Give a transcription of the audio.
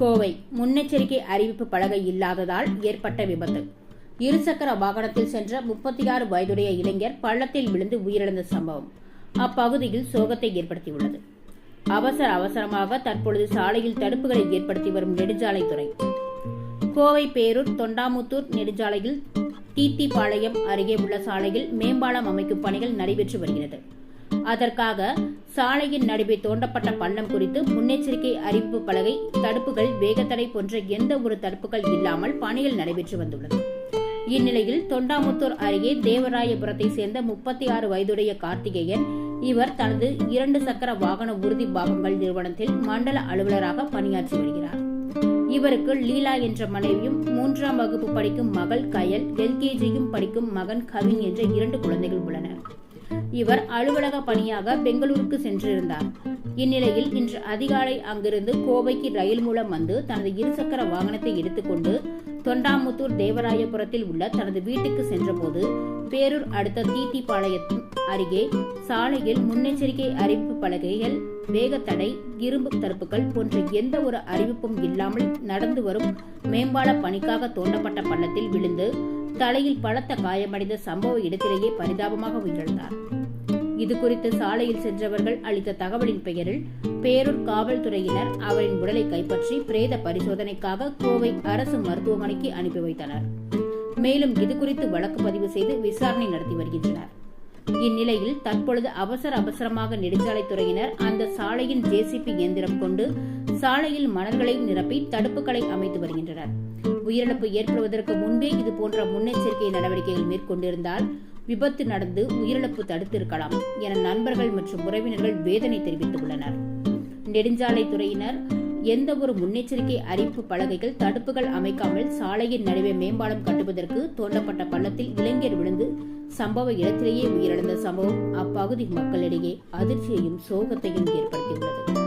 கோவை முன்னெச்சரிக்கை அறிவிப்பு பலகை இல்லாததால் ஏற்பட்ட விபத்து. இருசக்கர வாகனத்தில் சென்ற முப்பத்தி ஆறு வயதுடைய இளைஞர் பள்ளத்தில் விழுந்து உயிரிழந்த சம்பவம். அப்பகுதியில் சோகத்தை ஏற்படுத்தியுள்ளது. அவசர அவசரமாக தற்பொழுது சாலையில் தடுப்புகளை ஏற்படுத்தி வரும் நெடுஞ்சாலைத்துறை. கோவை பேரூர் தொண்டாமுத்தூர் நெடுஞ்சாலையில் தீத்திப்பாளையம் அருகே உள்ள சாலையில் மேம்பாலம் அமைக்கும் பணிகள் நடைபெற்று வருகிறது. அதற்காக சாலையின் நடுவே தோண்டப்பட்ட பள்ளம் குறித்து முன்னெச்சரிக்கை அறிவிப்பு பலகை தடுப்புகள் வேகத்தடை போன்ற எந்த ஒரு தடுப்புகள் இல்லாமல் பணிகள் நடைபெற்று வந்துள்ளது. இந்நிலையில் தொண்டாமுத்தூர் அருகே தேவராயபுரத்தை சேர்ந்த முப்பத்தி ஆறு வயதுடைய கார்த்திகேயன் இவர் தனது இரண்டு சக்கர வாகன உறுதி பாகங்கள் நிறுவனத்தில் மண்டல அலுவலராக பணியாற்றி வருகிறார். இவருக்கு லீலா என்ற மனைவியும் மூன்றாம் வகுப்பு படிக்கும் மகள் கயல் எல்கேஜியும் படிக்கும் மகன் கவின் என்ற இரண்டு குழந்தைகள் உள்ளனர். இவர் அலுவலக பணியாக பெங்களூருக்கு சென்றிருந்தார். இந்நிலையில் இன்று அதிகாலை அங்கிருந்து கோவைக்கு ரயில் மூலம் வந்து தனது இருசக்கர வாகனத்தை எடுத்துக்கொண்டு தொண்டாமுத்தூர் தேவராயபுரத்தில் உள்ள தனது வீட்டுக்கு சென்றபோது பேரூர் அடுத்த தீத்திப்பாளையத்தின் அருகே சாலையில் முன்னெச்சரிக்கை அறிவிப்பு பலகைகள் வேகத்தடை இரும்பு தடுப்புகள் போன்ற எந்த ஒரு அறிவிப்பும் இல்லாமல் நடந்து வரும் மேம்பால பணிக்காக தோண்டப்பட்ட பள்ளத்தில் விழுந்து தலையில் பலத்த காயமடைந்த சம்பவ இடத்திலேயே பரிதாபமாக உயிரிழந்தார். இது குறித்து சாலையில் சென்றவர்கள் அளித்த தகவலின் பெயரில் பேரூர் காவல்துறையினர் அவரின் உடலை கைப்பற்றி பிரேத பரிசோதனைக்காக கோவை அரசு மருத்துவமனைக்கு அனுப்பி வைத்தனர். மேலும் இது குறித்து வழக்கு பதிவு செய்து விசாரணை நடத்தி வருகின்றனர். இந்நிலையில் தற்பொழுது அவசர அவசரமாக நெடுஞ்சாலைத்துறையினர் அந்த சாலையின் ஜேசிபி இயந்திரம் கொண்டு சாலையில் மணல்களை நிரப்பி தடுப்புகளை அமைத்து வருகின்றனர். உயிரிழப்பு ஏற்படுவதற்கு முன்பே இது போன்ற முன்னெச்சரிக்கை நடவடிக்கைகள் மேற்கொண்டிருந்தால் விபத்து நடந்து உயிரிழப்பு தடுத்திருக்கலாம் என நண்பர்கள் மற்றும் உறவினர்கள் வேதனை தெரிவித்துள்ளனர் நெடுஞ்சாலைத்துறையினர் எந்த ஒரு முன்னெச்சரிக்கை அறிவிப்பு பலகைகள் தடுப்புகள் அமைக்காமல் சாலையின் நடுவே மேம்பாலம் கட்டுவதற்கு தோண்டப்பட்ட பள்ளத்தில் இளைஞர் விழுந்து சம்பவ இடத்திலேயே உயிரிழந்த சம்பவம் அப்பகுதி மக்களிடையே அதிர்ச்சியையும் சோகத்தையும் ஏற்படுத்தியுள்ளது.